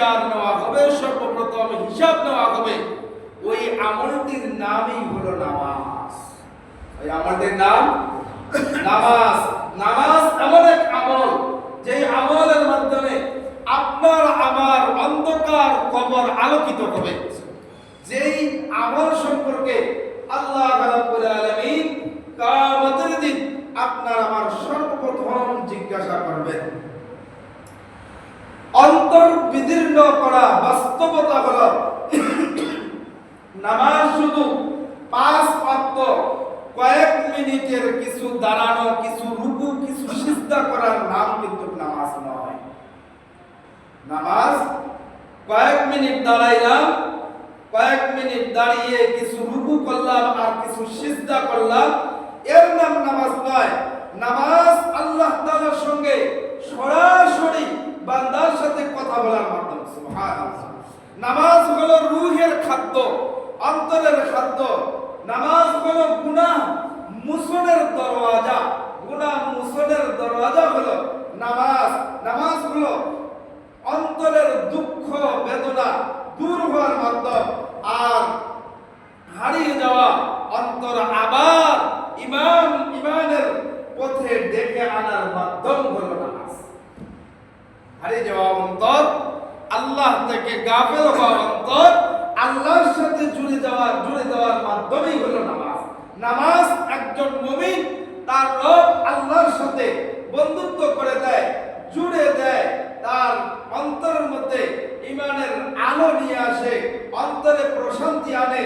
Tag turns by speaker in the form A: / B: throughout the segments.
A: বিচার নেওয়া হবে, সর্বপ্রথম হিসাব নেওয়া হবে। ওই আমলটির নামই হলো নামাজ। ওই আমলটির নাম? নামাজ। নামাজ এমন এক আমল যে আমলের মাধ্যমে আপনার আমার অন্ধকার কবর আলোকিত হবে। যেই আমল সম্পর্কে আল্লাহ রাব্বুল আলামিন দিন আপনার আমার সর্বপ্রথম জিজ্ঞাসা করবেন অন্তর বিদীর্ণ করা, বাস্তবতা হলো নামাজ শুধু পাঁচ ওয়াক্ত, কয়েক মিনিটের কিছু দাঁড়ানো, কিছু রুকু, কিছু সিজদা করার নাম কিন্তু নামাজ নয়। নামাজ কয়েক মিনিট দাঁড়াইলাম, কয়েক মিনিট দাঁড়িয়ে কিছু রুকু করলাম আর কিছু সিজদা করলাম, এর নাম নামাজ নয়। নামাজ আল্লাহ তাআলার সঙ্গে সরাসরি বান্দার সাথে কথা বলার মাধ্যম সুবহানাল্লাহ নামাজ হলো রুহের খাদ্য, অন্তরের খাদ্য। নামাজ হলো গুনাহ মুসনের দরওয়াজা। গুনাহ মুসনের দরওয়াজা হলো নামাজ। নামাজ হলো অন্তরের দুঃখ, বেদনা দূর হওয়ার মাধ্যম। আর হারিয়ে যাওয়া অন্তর আবার ইমান, ইমানের পথে ডেকে আনার মাধ্যম হলো নামাজ। হারিয়ে যাওয়া অন্তর আল্লাহ থেকে গাফেল হওয়া অন্তর আল্লাহর সাথে জুড়ে যাওয়া, জুড়ে দেওয়ার মাধ্যমেই হলো নামাজ। নামাজ একজন মুমিন, তার রব আল্লাহর সাথে বন্ধুত্ব করে দেয়, জুড়ে দেয়, তার অন্তরের মধ্যে ইমানের আলো নিয়ে আসে, অন্তরে প্রশান্তি আনে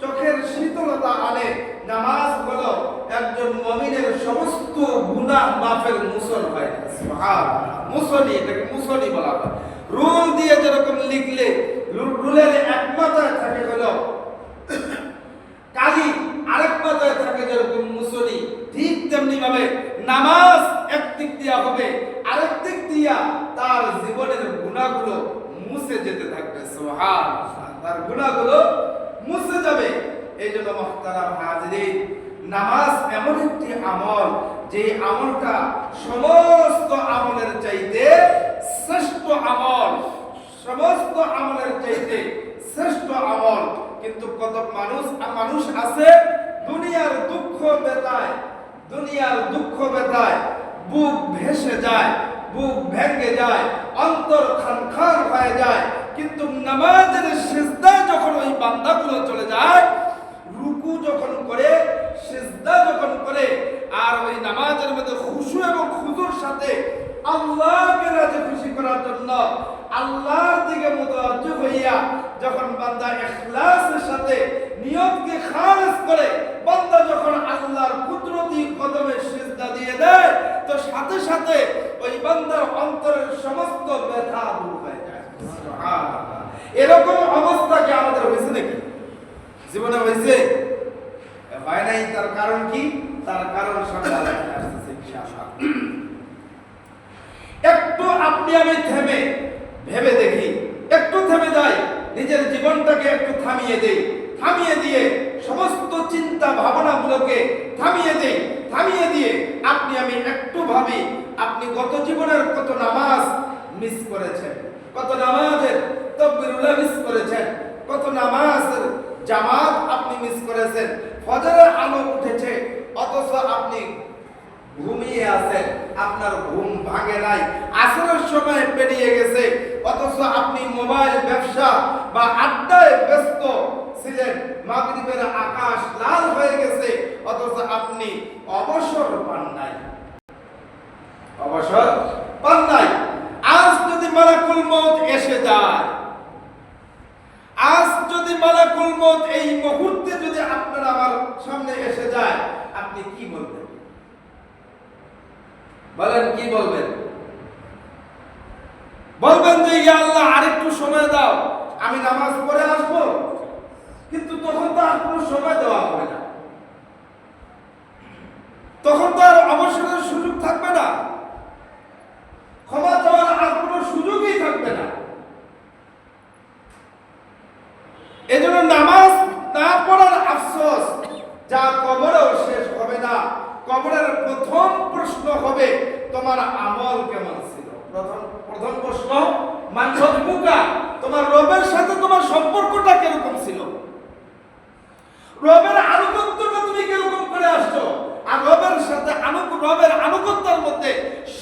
A: চোখের শীতলতা আনে। নামাজ হলো একজন মমিনের সমস্ত গুনাহ মাফের মুসল হয়। মুসলি, এটাকে মুসলি বলা হয়। রুল দিয়ে যেরকম লিখলে রুলের এক মাথায় থাকে হলো কালি, আরেক মাথায় থাকে যেরকম মুসলি, ঠিক তেমনি ভাবে নামাজ এক দিক দিয়া হবে, আরেক দিক দিয়া তার জীবনের গুণাগুলো মুছে যেতে থাকবে সোহান তার গুণাগুলো মুছে যাবে। এই জন্য মহতারাম হাজরিন, নামাজ এমন একটি আমল, যে আমলটা সমস্ত আমলের চাইতে শ্রেষ্ঠ আমল, সমস্ত আমলের চাইতে শ্রেষ্ঠ আমল। কিন্তু কত মানুষ মানুষ আছে দুনিয়ার দুঃখ বেতায়, দুনিয়ার দুঃখ বেতায়। বুক ভেসে যায়, বুক ভেঙে যায়, অন্তর খান খান হয়ে যায়। কিন্তু নামাজের সিজদায় যখন ওই বান্দাগুলো চলে যায় রুকু যখন করে সিজদা যখন করে আর ওই নামাজের মধ্যে খুশু এবং খুজুর সাথে আল্লাহকে রাজি খুশি করার জন্য আল্লাহর দিকে মুতাওয়াজ্জু হইয়া যখন বান্দা ইখলাসের সাথে নিয়তকে খালিস করে, বান্দা যখন আল্লাহর কুদরতি কদমে সিজদা দিয়ে দেয়, তো সাথে সাথে ওই বান্দার অন্তরের সমস্ত ব্যথা দূর হয়ে যায়। এরকম অবস্থা কি আমাদের হয়েছে নাকি? জীবনে হয়েছে? হয় নাই, তার কারণ কি? তার কারণ ইনশাআল্লাহ। একটু আপনি আমি থেমে, ভেবে দেখি থেমে যাই নিজের জীবনটাকে একটু থামিয়ে দেই। থামিয়ে দিয়ে সমস্ত চিন্তা ভাবনাগুলোকে থামিয়ে দেই। থামিয়ে দিয়ে আপনি আমি একটু ভাবি, আপনি গত জীবনের কত নামাজ মিস করেছেন? কত নামাজের তকবিরুল্লাহ মিস করেছেন? কত নামাজের জামাত আপনি মিস করেছেন? ফজরের আলো উঠেছে, অথচ আপনি ঘুমিয়ে আছেন, আপনার ঘুম ভাঙে নাই, আসরের সময় পেরিয়ে গেছে, অথচ আপনি মোবাইল ব্যবসা বা আড্ডায় ব্যস্ত ছিলেন, মাগরিবের আকাশ লাল হয়ে গেছে, অথচ আপনি অবসর পান নাই। অবসর পান নাই আজ যদি মালাকুল মউত এসে যায় আজ যদি মালাকুল মউত এই মুহূর্তে যদি আপনার আমার সামনে এসে যায় আপনি কি বলবেন বলেন কি বলবেন বলবেন যে ইয়া আল্লাহ আরেকটু সময় দাও আমি নামাজ পড়ে আসব, কিন্তু তখন তো আর কোনো সময় দেওয়া হবে না। তখন তো আর অবসরের সুযোগ থাকবে না। ক্ষমা চাওয়ার আর কোনো সুযোগই থাকবে না। এজন্য নামাজ না পড়ার আফসোস যা কবরেও শেষ হবে না। কবরের প্রথম প্রশ্ন হবে, তোমার আমল কেমন ছিল? প্রথম প্রথম প্রশ্ন মান রব্বুকা তোমার রবের সাথে তোমার সম্পর্কটা কীরকম ছিল? রবের আনুগত্যটা তুমি কীরকম করে আসছো? আর রবের সাথে রবের আনুগত্যের মধ্যে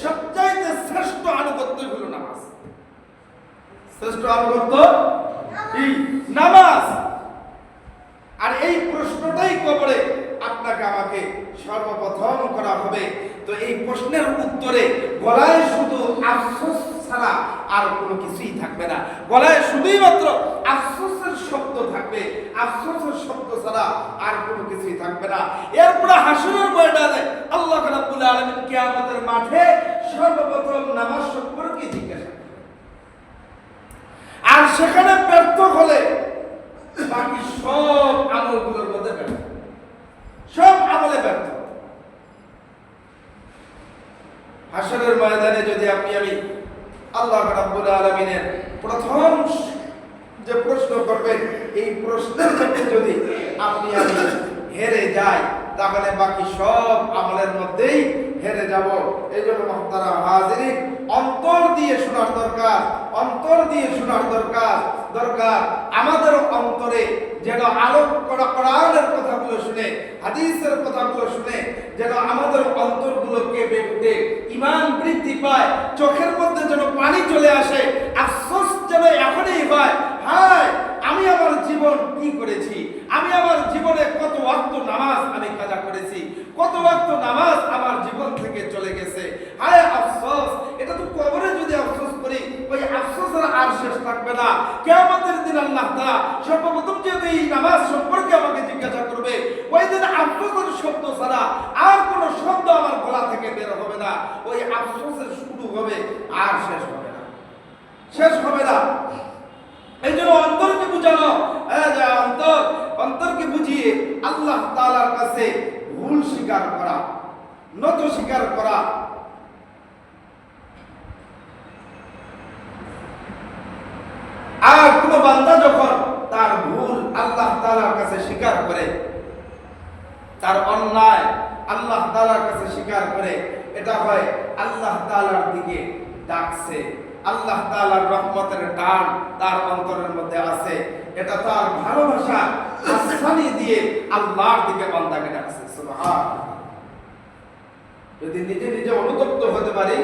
A: সবচাইতে শ্রেষ্ঠ আনুগত্য হলো নামাজ। শ্রেষ্ঠ আনুগত্য কি? নামাজ। আর এই প্রশ্নটাই কবরে আপনাকে আমাকে সর্বপ্রথম করা হবে। তো এই প্রশ্নের উত্তরে গলায় শুধু আফসোস আর কোনো কিছুই থাকবে না। গলায় শুধুই মাত্র আফসোসের শব্দ থাকবে। আফসোসের শব্দ ছাড়া আর কোনো কিছুই থাকবে না। এরপরে হাসুরের ময়দানে আল্লাহ রাব্বুল আলামিন কিয়ামতের মাঠে সর্বপ্রথম নামাজ সম্পর্কে জিজ্ঞাসা। আর সেখানে ব্যর্থ হলে বাকি সব আমলগুলোর মধ্যে ব্যর্থ। সব আমলে ব্যর্থ। হাসরের ময়দানে যদি আপনি আমি আল্লাহ রাব্বুল আলামিনের প্রথম যে প্রশ্ন করবেন এই প্রশ্নের ক্ষেত্রে যদি আপনি আমি হেরে যাই, তাহলে বাকি সব আমলের মধ্যেই হেরে যাব। এই জন্য মহতারা হাজির অন্তর দিয়ে শোনার দরকার। অন্তর দিয়ে শোনার দরকার দরকার। আমাদের অন্তরে যেন আলোক করা কোরআনের কথাগুলো শুনে, হাদিসের কথাগুলো শুনে, যেন আমাদের অন্তরগুলোকে বেঁধে ইমান বৃদ্ধি পায়, চোখের মধ্যে যেন পানি চলে আসে আফসোস যেন এখনই হয় হায় আমি আমার জীবন কি করেছি আমি আমার জীবনে কত ওয়াক্ত নামাজ আমি কাজা করেছি কত ওয়াক্ত নামাজ আমার জীবন থেকে চলে গেছে হায় আফসোস এটা তো কবরে যদি আফসোস করি ওই আফসোসের আর শেষ থাকবে না কিয়ামতের দিন আল্লাহ তাআলা সর্বপ্রথম যেহেতু এই নামাজ সম্পর্কে আমাকে জিজ্ঞাসা করবে, ওই দিন আফসোসের শব্দ ছাড়া আর কোনো শব্দ আমার গলা থেকে বের হবে না। ওই আফসোসের শুরু হবে আর শেষ হবে না। শেষ হবে না। এই জন্য অন্তরকে বুঝানো অন্তর, অন্তরকে বুঝিয়ে আল্লাহ তাআলার কাছে ভুল স্বীকার করা, নত স্বীকার করা আর কোন বান্দা যখন তার ভুল আল্লাহ তালার কাছে স্বীকার করে, তার অন্যায় আল্লাহ তালার কাছে স্বীকার করে, এটা হয় আল্লাহ তালার দিকে ডাকছে, আল্লাহ তাআলার রহমতের টান তার অন্তরের মধ্যে আছে, এটা তার ভালোবাসা আসানি দিয়ে আল্লাহর দিকে বান্দাকে ডাকছে যদি নিজে নিজে অনুতপ্ত হতে পারি,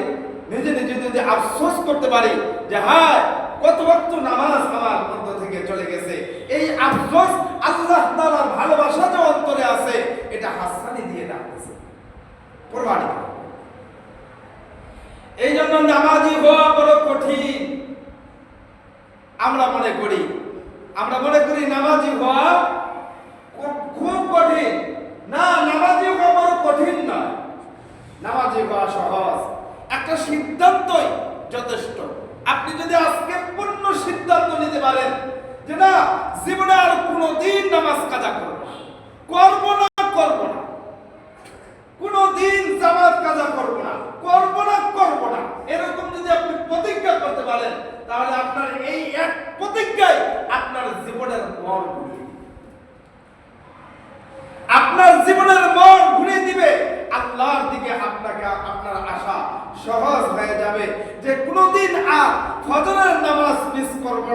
A: নিজে নিজে যদি আফসোস করতে পারি যে হ্যাঁ কত ওয়াক্ত নামাজ আমার মধ্য থেকে চলে গেছে। এই আফসোস আল্লাহ তাআলার ভালোবাসা যে অন্তরে আছে, এটা হাসানি দিয়ে ডাকতেছে প্রমাণিত। এই জন্য নামাজি হওয়া বড় কঠিন। আমরা মনে করি, আমরা মনে করি নামাজি হওয়া খুব খুব কঠিন। না, নামাজি হওয়া বড় কঠিন নয়। নামাজি হওয়া সহজ। একটা সিদ্ধান্তই যথেষ্ট আপনি যদি আজকে পূর্ণ সিদ্ধান্ত নিতে পারেন যে না, জীবনে আর কোনোদিন নামাজ কাজা করব করব না করব না। কোনোদিন জামাত কাজা করব না। করব না করব না। এরকম যদি আপনি প্রতিজ্ঞা করতে পারেন, তাহলে আপনার এই এক প্রতিজ্ঞায় আপনার জীবনের মন করব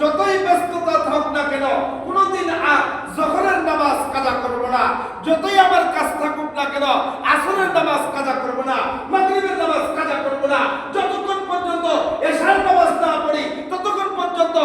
A: যতই ব্যস্ততা থাক না কেন, কোনোদিন আর জহরের নামাজ কাজা করব না। যতই আমার কাজ থাকুক না কেন, আসরের নামাজ কাজা করব না, মাগরিবের নামাজ কাজা করব না। যতক্ষণ পর্যন্ত এশার নামাজ না পড়ি, ততক্ষণ পর্যন্ত